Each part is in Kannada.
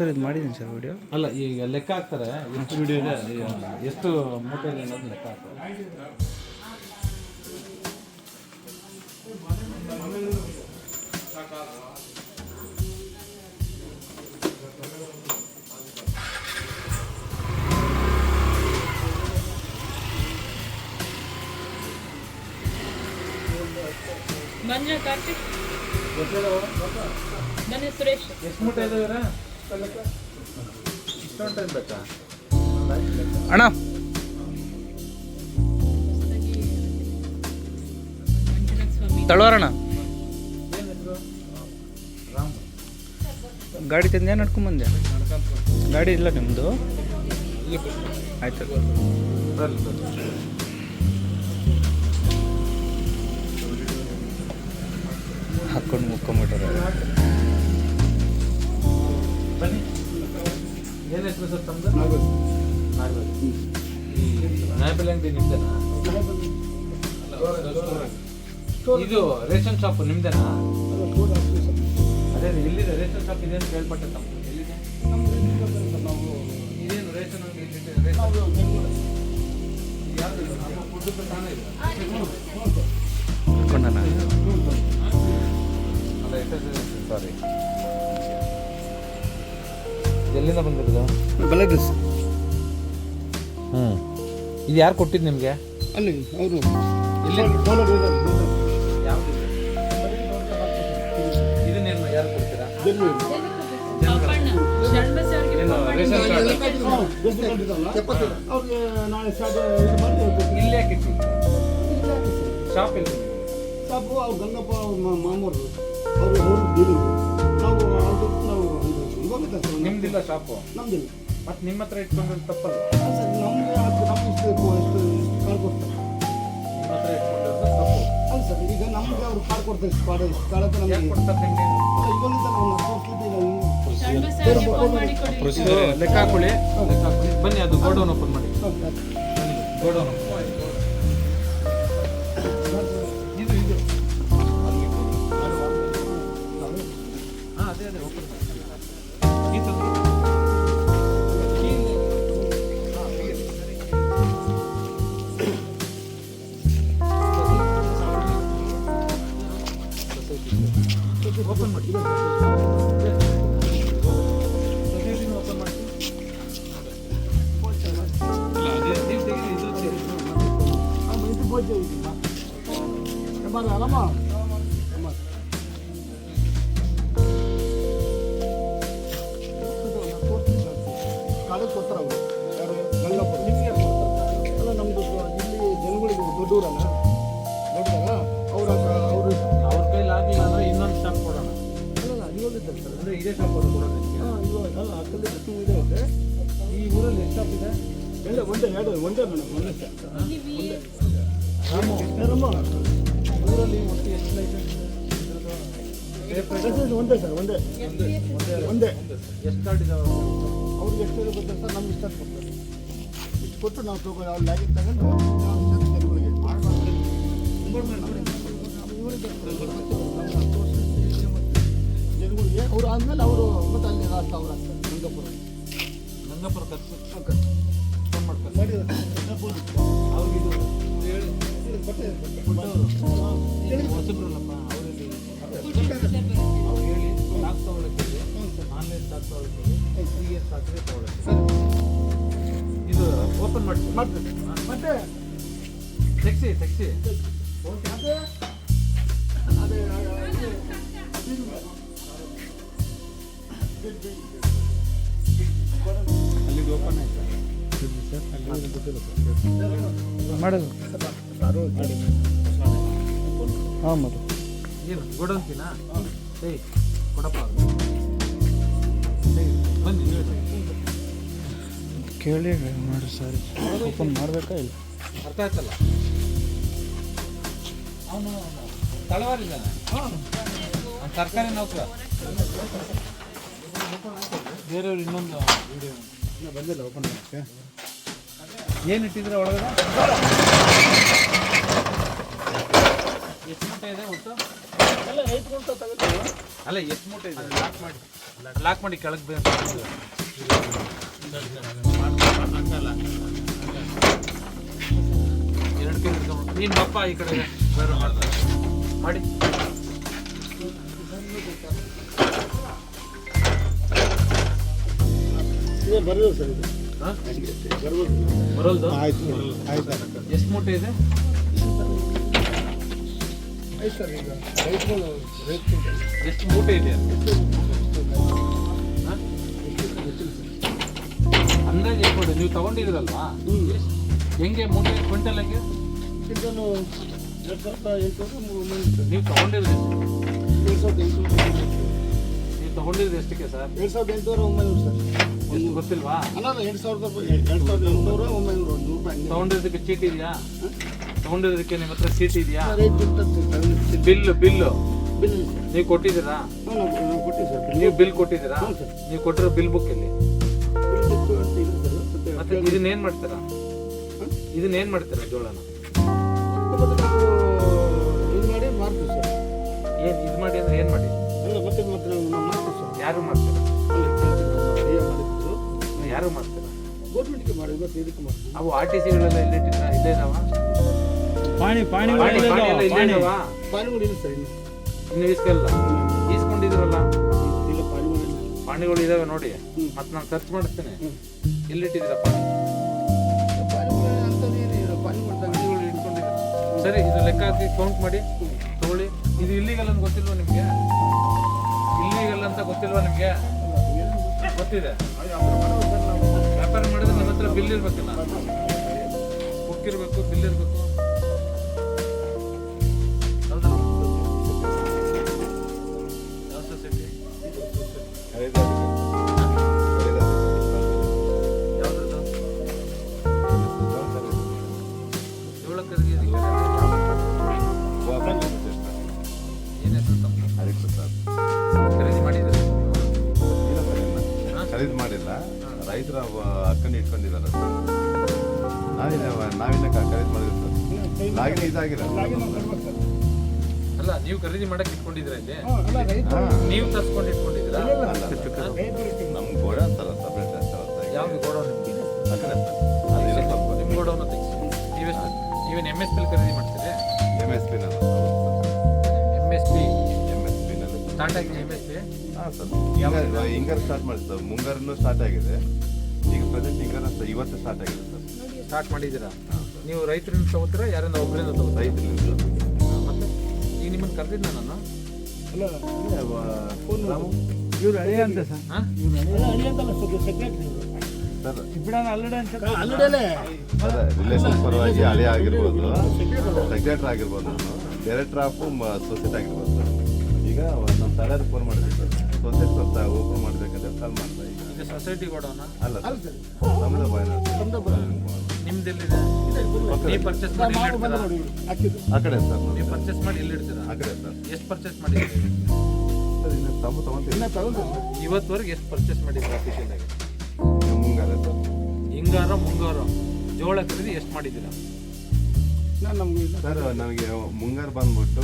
ಸರ್ ಇದು ಮಾಡಿದ್ದೀನಿ ಸರ್ ವಿಡಿಯೋ ಅಲ್ಲ ಈಗ ಲೆಕ್ಕ ಹಾಕ್ತಾರೆ. ಎಷ್ಟು ವಿಡಿಯೋ ಇದೆ? ಎಷ್ಟು ಮೂಟೆ ಇದೆ ಅನ್ನೋದು ಲೆಕ್ಕ ಹಾಕ್ತಾರೆ. ಮಂಜು ಕಾರ್ತಿಕ್. ಬನ್ನಿ ಸುರೇಶ್. ಎಷ್ಟು ಮೂಟೆ ಇದಾವೆ ಅಣ್ಣ. ಮಂಜುನಾಥ ಸ್ವಾಮಿ ತಳವಾರಣ ಏನು ಹೆಸರು ರಾಮ್ ಗಾಡಿ ತಂದೆ ನಡ್ಕೊಂಬಂದೆ ಗಾಡಿ ಇಲ್ಲ ನಿಮ್ಮದು ಆಯ್ತು. ಹಾಕೊಂಡು ಮುಕ್ಕೊಂಬಿಟ್ರೆ ಬನ್ನಿ. ಏನು ಹೆಸರು ಸರ್ ತಮ್ಮದು ನಾಗರಾಜ್. ಈ ನ್ಯಾಯಬೆಲೆ ಅಂಗಡಿ ನಿಮ್ದೇನಾ? ಇದು ರೇಷನ್ ಶಾಪ್ ನಿಮ್ದೇನಾ? ಅದೇ ಎಲ್ಲಿದೆ ರೇಷನ್ ಶಾಪ್ ಇದೆ ಅಂತ ಕೇಳ್ಪಟ್ಟೆ ತಮ್ಮ ಎಲ್ಲಿದೆ? ಇದೇನು ರೇಷನ್ ಅಂಗಡಿ? ರೇಷನ್? ಯಾವ್ದು ತಾನೇ ಇದೆ. ಎಲ್ಲಿಂದ ಬಂದಿರೋದು. ಬಲಗಸ್ ಹ್ಞೂ ಇದು ಯಾರು ಕೊಟ್ಟಿದ್ದು ನಿಮಗೆ? ಅಲ್ಲಿ ಅವರು. ಎಲ್ಲಿ? ಯಾವ್ದು ಇದನ್ನೇನು ಯಾರು ಕೊಡ್ತೀರಾ? ಇಲ್ಲಿ ಹಾಕಿತ್ತು ಶಾಪ್ ಅವ್ರು ಗಂಗಪ್ಪ ಮಾಮೂರು. ಅವರು ನಿಮ್ದಿಲ್ಲ ಶಾಪು ನಮ್ದಿಲ್ಲ. ಮತ್ತೆ ನಿಮ್ಮ ಹತ್ರ ಇಟ್ಕೊಂಡ್ರೆ ತಪ್ಪಲ್ಲ ಸರ್ ನಮಗೆ ಅದು ಇಷ್ಟು ಇಷ್ಟು ಇಷ್ಟು ಕಾಲ್ ಕೊಡ್ತಾರೆ? ನಿಮ್ಮ ಹತ್ರ ಇಟ್ಕೊಂಡಿರೋದು ತಪ್ಪು. ಅಲ್ಲ ಸರ್ ಈಗ ನಮಗೆ ಅವ್ರು ಕೊಡ್ತಾರೆ ಇಷ್ಟು ಇಷ್ಟು ನಮಗೆ ಕೊಡ್ತಾರೆ ನಾವು ಲೆಕ್ಕ ಹಾಕೊಳ್ಳಿ ಲೆಕ್ಕ ಹಾಕೊಳ್ಳಿ ಬನ್ನಿ ಅದು ಗೋಡೌನ್ ಓಪನ್ ಮಾಡಿ. ಗೋಡೌನ್ ಓಪನ್ ಇದೇ ಶಾಪ್ ಅದು ಕೂಡ ಇವಾಗ. ಅಲ್ಲ ಆ ಕಡೆ ಟೂ ಇದೆ ಮತ್ತೆ ಈ ಊರಲ್ಲಿ ಎಷ್ಟು ಶಾಪ್ ಇದೆ? ಎಲ್ಲ ಒಂದೇ ಎರಡು ಒಂದೇ ಮೇಡಮ್ ಒಂದೇ ಶಾಪ್ ಒಂದೇ. ಊರಲ್ಲಿ ಒಟ್ಟು ಎಷ್ಟು ಲೈಸೆನ್ಸ್ ಲೈಸೆನ್ಸ್ ಒಂದೇ ಸರ್ ಒಂದೇ. ಒಂದೇ. ಎಷ್ಟು ಕಾರ್ಡ್ ಇದಾವೆ? ಅವ್ರಿಗೆ ಎಷ್ಟು ಇದೆ ಗೊತ್ತಾ ಸರ್ ನಮ್ಗೆ ಇಷ್ಟ ಕೊಡ್ತಾರೆ ಇಷ್ಟು ಕೊಟ್ಟು ನಾವು ತಗೋ ಅವ್ರು ಲ್ಯಾಗಿಗೆ ತಗೊಂಡು ನಾವು ಜನಗಳಿಗೆ ಅವ್ರು ಆದ್ಮೇಲೆ ಅವರು ಮತ್ತೆ ಅಲ್ಲಿ ಲಾಸ್ಟ್ ಅವ್ರು ಆಗ್ತಾರೆ ಗಂಗಪುರ. ಗಂಗಾಪುರ ಖರ್ಚು ಓಕೆ. ಫೋನ್ ಮಾಡ್ತಾರೆ? ಅವ್ರಿಗೆ ಇದು ಬಟ್ಟೆ ಹೊಸಬ್ರಲ್ಲಪ್ಪ ಅವ್ರಿಗೆ ಅವ್ರು ಹೇಳಿ ಸ್ಟಾಕ್ ತೊಗೊಳಕ್ಕೆ ಆನ್ಲೈನ್ ಸ್ಟಾಕ್ ತೊಗೊಳಕ್ಕೆ ತೊಗೊಳಕ್ಕೆ ಇದು ಓಪನ್ ಮಾಡ್ತೀನಿ ಮಾಡ್ತೀನಿ ಮತ್ತೆ? ತೆಗ್ಸಿ ತೆಗ್ಸಿ. ಓಕೆ. ಅದೇ ಅಲ್ಲಿಗೆ ಓಪನ್ ಆಯ್ತು ಮಾಡೋದು ಹಾಂ. ಮತ್ತು ಏನು ಏಯ್ ಕೊಡಪ್ಪ ಬನ್ನಿ. ಕೇಳಿ ಮಾಡಿ ಸರ್ ಓಪನ್ ಮಾಡಬೇಕಾ ಇಲ್ಲ ಅರ್ಥ ಆಯ್ತಲ್ಲ ಅವನು ತಳವಾರಿದ್ದಾನೆ ಹಾಂ ಸರ್ಕಾರಿ ನೌಕರ. ಬೇರೆಯವ್ರು ಇನ್ನೊಂದು ವಿಡಿಯೋ ಬಂದಿಲ್ಲ ಓಪನ್ ಮಾಡೋಕ್ಕೆ. ಏನು ಇಟ್ಟಿದ್ರೆ ಒಳಗಡೆ? ಎಷ್ಟು ಮೂಟೆ ಇದೆ ಒಟ್ಟು? ಎಲ್ಲ ಅಲ್ಲ ಎಷ್ಟು ಮೂಟೆ ಇದೆ? ಲಾಕ್ ಮಾಡಿ. ಲಾಕ್ ಮಾಡಿ ಕೆಳಗೆ ಬೇಕು ಎರಡು ಕೆ ನೀನು ಬಪ್ಪ ಈ ಕಡೆ ಬೇರೆ ಮಾಡ್ತಾರೆ ಮಾಡಿ. ಬರೋದು ಸರ್ ಇದು. ಬರೋಲ್ದು ಆಯ್ತು ಆಯ್ತು ಎಷ್ಟು ಮೂಟೆ ಇದೆ? ಆಯ್ತು ಸರ್ ಈಗ ರೈತರು ರೈತರು ಎಷ್ಟು ಮೂಟೆ ಇದೆ? ಹಾಂ? ಅಂದಾಜು ಎಷ್ಟು ನೀವು ತಗೊಂಡಿದ್ದೀರಲ್ವಾ? ಹೆಂಗೆ ಮೂಟೆ ಕ್ವಿಂಟಲ್ ಹೆಂಗೆ? ಇದನ್ನು ಎರಡು ಸಾವಿರದ ಎಂಟುನೂರು ಮೂರು ಮಂದಿ ನೀವು ತಗೊಂಡಿರೋದು ಎರಡು ಸಾವಿರದ ಎಂಟುನೂರು ನೀವು ತಗೊಂಡಿರೋದು ಎಷ್ಟಕ್ಕೆ ಸರ್? ಎರಡು ಸಾವಿರದ ಎಂಟುನೂರ ಒಂಬೈನೂರು ಸರ್. ಎಷ್ಟು ಗೊತ್ತಿಲ್ವಾ? ಅಲ್ಲ ಎರಡು ಸಾವಿರದ ಎರಡು ಸಾವಿರದ ಎಂಟುನೂರು ಒಂಬೈನೂರು ನೂರು ರೂಪಾಯಿ. ತಗೊಂಡಿರೋದಕ್ಕೆ ಚೀಟಿ ಇದೆಯಾ? ತಗೊಂಡಿರೋದಕ್ಕೆ ನಿಮ್ಮ ಹತ್ರ ಚೀಟಿ ಇದೆಯಾ? Bill bill? ಬಿಲ್. ನೀವು ಕೊಟ್ಟಿದ್ದೀರಾ? ಹಾಂ ನಾವು ನಾವು ಕೊಟ್ಟಿವಿ ಸರ್ ಬಿಲ್ ನೀವು ಬಿಲ್ ಕೊಟ್ಟಿದ್ದೀರಾ? ಹ್ಞೂ ಸರ್. ನೀವು ಕೊಟ್ಟಿರೋ ಬಿಲ್ ಬುಕ್ ಇಲ್ಲಿ ಬಿಲ್ ಬುಕ್ ಅಂತ ಇದೆ ಸರ್ ಮತ್ತೆ ಮತ್ತೆ ಇದನ್ನ ಏನ್ ಮಾಡ್ತೀರಾ? ಇದನ್ನ ಏನ್ ಮಾಡ್ತೀರಾ ಜೋಳನ? ಮತ್ತೆ ನಾವು ಇದು ಮಾಡಿ ಸರ್. ಏನ್ ಇದು ಮಾಡಿ ಅಂದ್ರೆ ಏನ್ ಮಾಡಿ? ಅಲ್ಲ ಮತ್ತೆ ಮತ್ತೆ ನಾವು ಸರ್. ಯಾರು ಮಾಡ್ತೀರಾ ಯಾರು ಮಾಡ್ತಾರೆ? ಗೌರ್ಮೆಂಟ್ಗೆ ಮಾಡಿದ್ರು ಇದಕ್ಕೆ ಮಾಡ್ತೀವಿ ಅವು ಆರ್ ಟಿ ಸಿಗಳೆಲ್ಲ ಇಲ್ಲಿಟ್ಟಿದ್ರ ಇಲ್ಲೇ ಇದಾವ? ಪಾಣಿ ಪಾಣಿ ಪಾಣಿ ಪಾಣಿ ಎಲ್ಲ ಇಲ್ಲೇ ಇದಾವ. ಪಾನಿಗಳು ಇಲ್ಲ ಸರ್ ಇನ್ನು. ಇಸ್ಕಲ್ಲ ಈಸ್ಕೊಂಡಿದ್ರಲ್ಲ ಇಲ್ಲ ಪಾನಿಗಳು ಪಾಣಿಗಳು ಇದಾವೆ ನೋಡಿ. ಮತ್ತೆ ನಾನು ಸರ್ಚ್ ಮಾಡಿಸ್ತೇನೆ ಎಲ್ಲಿಟ್ಟಿದ್ದೀರ ಪಾಣಿ? ಪಾನಿಗಳು ಮಾಡ್ತಾರೆ ಇಟ್ಕೊಂಡಿದ್ದೀರಾ. ಸರಿ ಇದು ಲೆಕ್ಕ ಹಾಕಿ ಕೌಂಟ್ ಮಾಡಿ ತಗೊಳ್ಳಿ. ಇದು ಇಲ್ಲಿಗಲ್ ಅಂತ ಗೊತ್ತಿಲ್ವಾ ನಿಮಗೆ? ಇಲ್ಲಿಗಲ್ ಅಂತ ಗೊತ್ತಿಲ್ವಾ ನಿಮಗೆ? ಗೊತ್ತಿದೆ. ಬಿಲ್ ಇರ್ಬೇಕಲ್ಲ? ಬುಕ್ ಇರಬೇಕು ಬಿಲ್ ಇರಬೇಕು. ಯಾವ ಸೊಸೈಟಿ ಯಾವ್ದು ಏಳು ಖರೀದಿ ಏನು ಹೆಸರು ತಮ್ಮ ಖರೀದಿ ಮಾಡಿಲ್ಲ ರೈತರ ಅಕ್ಕಂಡು ಇಟ್ಕೊಂಡಿದ್ದಾರೆ ಸರ್. ನಾವಿನ ಕ- ಖರೀದಿ ಮಾಡಿದ್ರು ಸರ್. ನಾಗಿನ ಇದಾಗಿಲ್ಲ. ಅಲ್ಲ ನೀವು ಖರೀದಿ ಮಾಡಕ್ಕೆ ಇಟ್ಕೊಂಡಿದ್ರೆ ಇಲ್ಲಿ? ನೀವು ತರ್ಸ್ಕೊಂಡು ಇಟ್ಕೊಂಡಿದ್ದೀರಾ? ನಮ್ಮ ಗೋಡ ಅಂತಾರ ಸಪ್ರೇಟ್ ಯಾವ್ದು ಗೋಡೌನ್ ನಿಮ್ಗೆ ಆ ಕಡೆ ಸರ್. ಅದಿಲ್ಲ ಸ್ವಲ್ಪ ನಿಮ್ಮ ಗೋಡೌನ್ ತೆಗಿಸಿ. ನೀವೆಷ್ಟು ನೀವೇನು ಎಂ ಎಸ್ ಪಿ ಖರೀದಿ ಮಾಡ್ತೀರಿ? ಎಂ ಎಸ್ ಪಿ ಎಂ ಹಾಂ ಸರ್ ಹಿಂಗಾರು ಹಿಂಗಾರು ಸ್ಟಾರ್ಟ್ ಮಾಡಿ ಸರ್ ಸ್ಟಾರ್ಟ್ ಆಗಿದೆ. ಈಗ ಪ್ರೆಸೆಂಟ್ ಹಿಂಗಾರ ಇವತ್ತು ಸ್ಟಾರ್ಟ್ ಆಗಿದೆ ಸರ್ ಸ್ಟಾರ್ಟ್ ಮಾಡಿದ್ದೀರಾ? ನೀವು ರೈತರಿಂದ ತಗೋತೀರಾ ಯಾರಿಂದ ಒಬ್ಬರಿಂದ ತಗೋ ರೈತರಿಂದ ಮತ್ತೆ? ಈಗ ನಿಮ್ಮನ್ನು ಕರೆದಿದ್ದ ನಾನು? ಅಲ್ಲ ಇವ್ರು ಹಳೆ ಅಂತ ಸರ್ ಸೆಕ್ರೆಟರಿ ಸರ್ ಇಬ್ಬಡನ ಅಲ್ಲಡೆ ಅಂತ. ಅಲ್ಲಡೇ ರಿಲೇಷನ್ ಪರವಾಗಿ ಹಳೆ ಆಗಿರ್ಬೋದು ಸೆಕ್ರೆಟರ್ ಆಗಿರ್ಬೋದು ಡೈರೆಕ್ಟರ್ ಆಫ್ ಸೊಸೈಟಿ ಆಗಿರ್ಬೋದು ಸರ್ ಈಗ ನಮ್ಮ ತಲೆಯಾದ ಫೋನ್ ಮಾಡಬೇಕು ಸ್ವಂತ ಸೊಸೈಟಿ ಸ್ವಲ್ಪ ಓಪನ್ ಮಾಡಬೇಕಂತ ಕಾಲ್ ಮಾಡ್ತಾ ಈಗ. ಸೊಸೈಟಿ ಕೊಡೋಣ ಅಲ್ಲ ಅಲ್ಲ ಸರ್. ಬಾಯ್ನ ನಿಮ್ದೆಲ್ಲಿದೆ? ನೀವು ಪರ್ಚೇಸ್ ಮಾಡಿ ಎಲ್ಲಿ ಇಡ್ತೀರಾ ಆ ಕಡೆ ಸರ್. ನೀವು ಪರ್ಚೇಸ್ ಮಾಡಿ ಎಲ್ಲಿ ಇಡ್ತೀರಾ ಆ ಕಡೆ ಸರ್. ಎಷ್ಟು ಪರ್ಚೇಸ್ ಮಾಡಿದ್ದೀರಿ? ಸರ್ ಇನ್ನು ತಮ್ಮ ತಗೊಂತೀವಿ ಇವತ್ತುವರೆಗೆ ಎಷ್ಟು ಪರ್ಚೇಸ್ ಮಾಡಿದ್ದೀರಿ ಅಫಿಷಿಯಲ್ ಆಗಿ? ಮುಂಗಾರ ಸರ್. ಹಿಂಗಾರ ಮುಂಗಾರ. ಜೋಳ ಖರೀದಿ ಎಷ್ಟು ಮಾಡಿದ್ದೀರಾ? ಇಲ್ಲ ಸರ್ ನನಗೆ ಮುಂಗಾರು ಬಂದ್ಬಿಟ್ಟು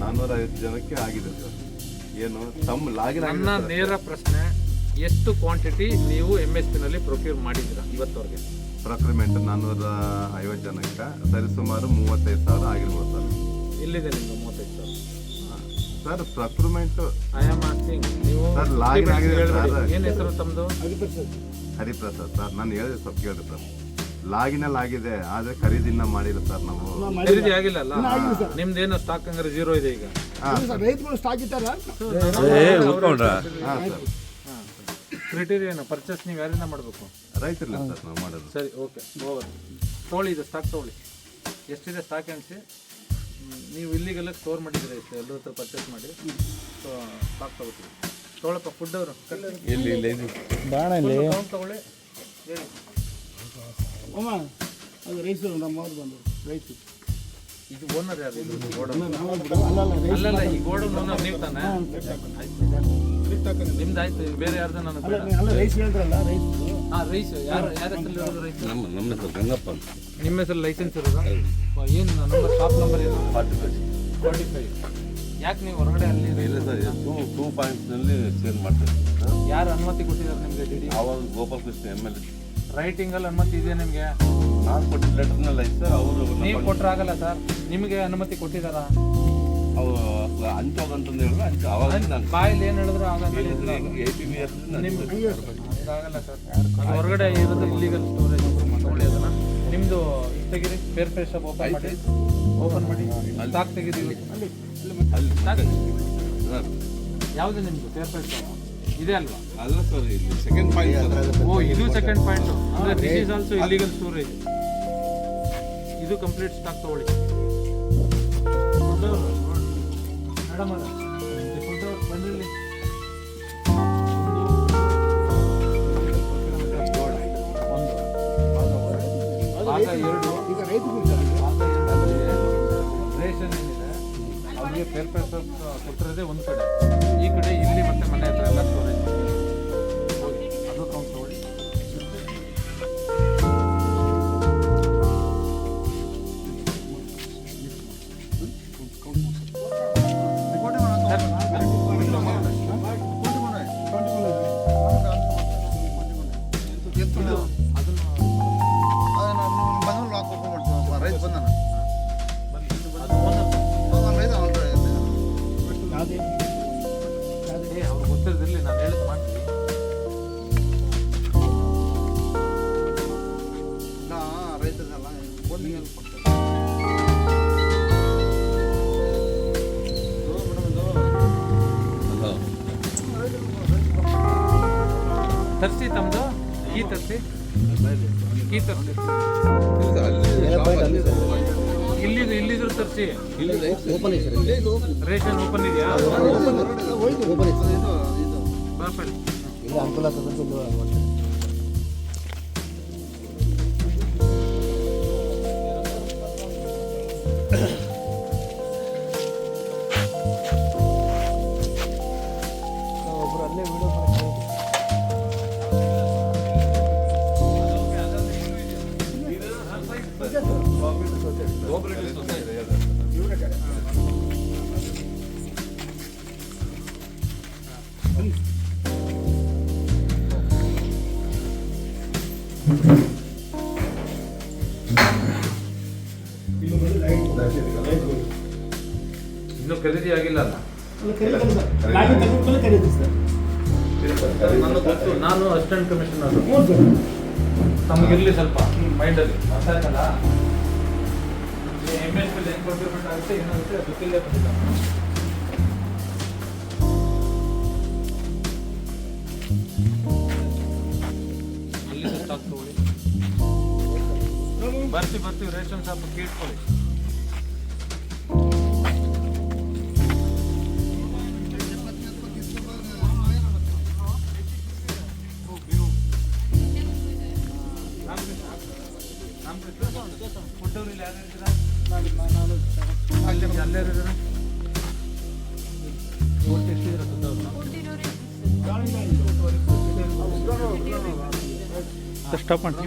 ನಾನ್ನೂರ ಐವತ್ತು ಜನಕ್ಕೆ ಆಗಿದೆ ಸರ್. ಏನು ತಮ್ಮ ಲಾಗಿನ್ ನನ್ನ ನೇರ ಪ್ರಶ್ನೆ ಎಷ್ಟು ಕ್ವಾಂಟಿಟಿ ನೀವು ಎಂ ಎಸ್ ಪಿನಲ್ಲಿ ಪ್ರೊಕ್ಯೂರ್ ಮಾಡಿದ್ದೀರಾ ಇವತ್ತವರೆಗೆ? ಪ್ರೊಕ್ಯೂರ್ಮೆಂಟ್ ನಾನ್ನೂರ ಐವತ್ತು ಜನಕ್ಕೆ ಸರಿಸುಮಾರು ಮೂವತ್ತೈದು ಸಾವಿರ ಆಗಿರ್ಬೋದು ಸರ್. ಎಲ್ಲಿದೆ ನಿಮ್ಮ ಮೂವತ್ತೈದು ಸಾವಿರ? Sir procurement I am asking ನೀವು ಸರ್, ಲಾಗಿನ್ ಆಗಿದೆ ಹೇಳ್ಬೇಡಿ. ಸರ್. ಏನ್ ಹೆಸರು ತಮ್ಮದು ಹರಿಪ್ರಸಾದ್. ಸರ್ ಹರಿಪ್ರಸಾದ್ ಸರ್ ನಾನು ಹೇಳಿದೆ ಸ್ವಲ್ಪ ಕೇಳಿದೆ ಸರ್ ಲಾಗಿನಲ್ಲಿ ಆಗಿದೆ ಆದ್ರೆ ಖರೀದಿನ ಮಾಡಿಲ್ಲ ಸರ್ ನಾವು. ಖರೀದಿ ಆಗಿಲ್ಲ ಅಲ್ಲ? ನಿಮ್ದು ಏನು ಸರ್. ನಿಮ್ದೇನು ಸ್ಟಾಕ್ ಹಂಗಾರೆ ಜೀರೋ ಇದೆ ಈಗ. ರೈತರು ಸರ್. ರೈತಗಳು ಸ್ಟಾಕ್ ಇಟ್ಟಾರ? ಹಾಂ ಸರ್. ಕ್ರಿಟೀರಿಯಾ ಏನು? ಪರ್ಚೇಸ್ ನೀವು ಯಾರಿಂದ ಮಾಡಬೇಕು? ರೈತರಿಲ್ಲ ಸರ್ ನಾವು ಮಾಡೋದು. ಸರಿ ಓಕೆ ಹೋಗೋದು ತೊಗೊಳ್ಳಿ ಇದು ಸ್ಟಾಕ್ ತೊಗೊಳ್ಳಿ ಎಷ್ಟಿದೆ ಸ್ಟಾಕ್ ಎಣಿಸಿ ನೀವು ಇಲ್ಲಿಗೆಲ್ಲ ಸ್ಟೋರ್ ಮಾಡಿದ್ದೀರಾ ಇಷ್ಟು? ಎಲ್ಲರ ಹತ್ರ ಪರ್ಚೇಸ್ ಮಾಡಿ ಸೊ ಸ್ಟಾಕ್ ತಗೋತೀವಿ ತೊಗೊಳಪ್ಪ ಫುಡ್ ಅವರು ಇಲ್ಲಿ ಇಲ್ಲಿ ಬಾಣ ತೊಗೊಳ್ಳಿ. ಹೇಳಿ. ಅಮ್ಮ ಅದು ರೈಸರು ನಮ್ಮ ಅವ್ರು ಬಂದರು. ರೈಸು ಇದು ಓನರ್ ಯಾರು? ಇದು ಗೋಡೌನ್ ರೈಸ್ ಅಲ್ಲಲ್ಲ ಈ ಗೋಡೌನ್ ಓನರ್ ನೀವು ತಾನೆ? ನಿಮ್ದು ಆಯ್ತು ಬೇರೆ ಯಾರ್ದು ನಾನು ಅಲ್ಲ ರೈಸ್ ಹೇಳಿದ್ರಲ್ಲ ರೈಸ್ ಹಾಂ ರೈಸ್ ಯಾರು ಯಾರ ಇರೋದು ರೈಸ್ ನಮ್ಮ ನಮ್ಮ ಹೆಸರು ಗಂಗಪ್ಪ ಅಂತ. ನಿಮ್ಮ ಹೆಸರು ಲೈಸೆನ್ಸ್ ಇರೋದಾ? ಏನು ನಂಬರ್ ಶಾಪ್ ನಂಬರ್ ಏನು? ಫಾರ್ಟಿ ಫೈವ್ ಫಾರ್ಟಿ ಫೈವ್ ಯಾಕೆ ನೀವು ಹೊರಗಡೆ ಅಲ್ಲಿ ಇಲ್ಲ ಸರ್ ಟೂ ಟೂ ಪಾಯಿಂಟ್ಸ್ನಲ್ಲಿ ಸೇಲ್ ಮಾಡ್ತಾರೆ ಯಾರು ಅನುಮತಿ ಕೊಟ್ಟಿದ್ದಾರೆ ನಿಮಗೆ? D D? ಆವಾಗ Gopal Krishna M L A writing ಅಲ್ಲಿ ಅನುಮತಿ ಇದೆ ನಿಮಗೆ? ನಾನು ಕೊಟ್ಟಿದ್ದ ಲೆಟರ್ನಲ್ಲಿ ಐತೆ ಸರ್ ಅವರು ನೀವು ಕೊಟ್ಟರೆ ಆಗಲ್ಲ ಸರ್. ನಿಮಗೆ ಅನುಮತಿ ಕೊಟ್ಟಿದ್ದಾರಾ ಅವರು ಹಂಚೋಗಂತಂದು ಹೇಳಿದ್ರು ಹಂಚ ಅವಾಗ ನಾನು ಬಾಯಲ್ಲಿ ಏನು ಹೇಳಿದ್ರು ಆಗಲ್ಲ ಏ ಪಿ ಬಿ ಎಸ್ ಆಗಲ್ಲ ಸರ್ ಹೊರಗಡೆ ಇರೋದು ಇಲ್ಲಿಗಲ್ ಸ್ಟೋರೇಜ್ ತಗೊಳ್ಳಿ ನಿಮ್ಮದು ನಿಮ್ದು ಇದು ತೆಗೀರಿ ಫೇರ್ ಫ್ರೆಶ್ ಶಾಪ್ ಓಪನ್ ಮಾಡಿ. ಓಪನ್ ಮಾಡಿ. ಸಾಕು ತೆಗೀರಿ ಅಲ್ಲಿ ಅಲ್ಲಿ ಸರ್ ಯಾವುದು ನಿಮ್ದು ಫೇರ್ ಫ್ರೆಶ್ ಇದೆ ಅಲ್ವಾ? ಅಲ್ಲ ಸರ್ ಇಲ್ಲಿ ಸೆಕೆಂಡ್ ಪಾಯಿಂಟ್ ಓ ಇದು ಸೆಕೆಂಡ್ ಪಾಯಿಂಟ್ ಅಂದ್ರೆ this is also illegal storage ಇದು ಕಂಪ್ಲೀಟ್ ಸ್ಟಾಕ್ ತಗೊಳ್ಳಿ. ಮೇಡಮ್ ಬಂದಿರಲಿ ಎರಡು. ಈಗ ರೈತರು ರೇಷನ್ ಏನಿದೆ ಅವರಿಗೆ ಫೇರ್ ಫೇರ್ ಕೊಟ್ಟಿರೋದೇ ಒಂದು ಕಡೆ. ಕೀ ಇಲ್ಲಿದ್ರು ತರಿಸಿ ಇಲ್ಲಿದು ಇಲ್ಲಿದ್ರು ತರಿಸಿ ರೇಷನ್ ಓಪನ್ ಇದೆಯಾ ಪರ್ಫೆಕ್ಟ್ ಇನ್ನು ಖರೀದಿ ಆಗಿಲ್ಲ ಅಲ್ಲ? ಗೊತ್ತು. ನಾನು ಅಸಿಸ್ಟೆಂಟ್ ಕಮಿಷನರ್ ತಮಗಿರ್ಲಿ ಸ್ವಲ್ಪ ಮೈಂಡಲ್ಲಿ. ಆಯ್ತಲ್ಲ? ಎಂ ಎಸ್ ಬಿಲ್ ಪ್ರೊಕ್ಯೂರ್ಮೆಂಟ್ ಆಗುತ್ತೆ ಏನಾಗುತ್ತೆ ಗೊತ್ತಿಲ್ಲೇ ಬಂದಿಲ್ಲ ಅಲ್ಲಿ ಸ್ಟಾಕ್ ತಗೊಳ್ಳಿ ಬರ್ತೀವಿ ಬರ್ತೀವಿ ರೇಷನ್ ಶಾಪ್ ಕೇಳ್ಕೊಳ್ಳಿ ಫುಡ್ಡವ್ರಲ್ಲಿ ಯಾರು ಇದ್ದೀರಾ ಅಲ್ಲಿ ಅಲ್ಲೇ ಇದ್ದೀರಾ ಫುಡ್ಡವ್ರು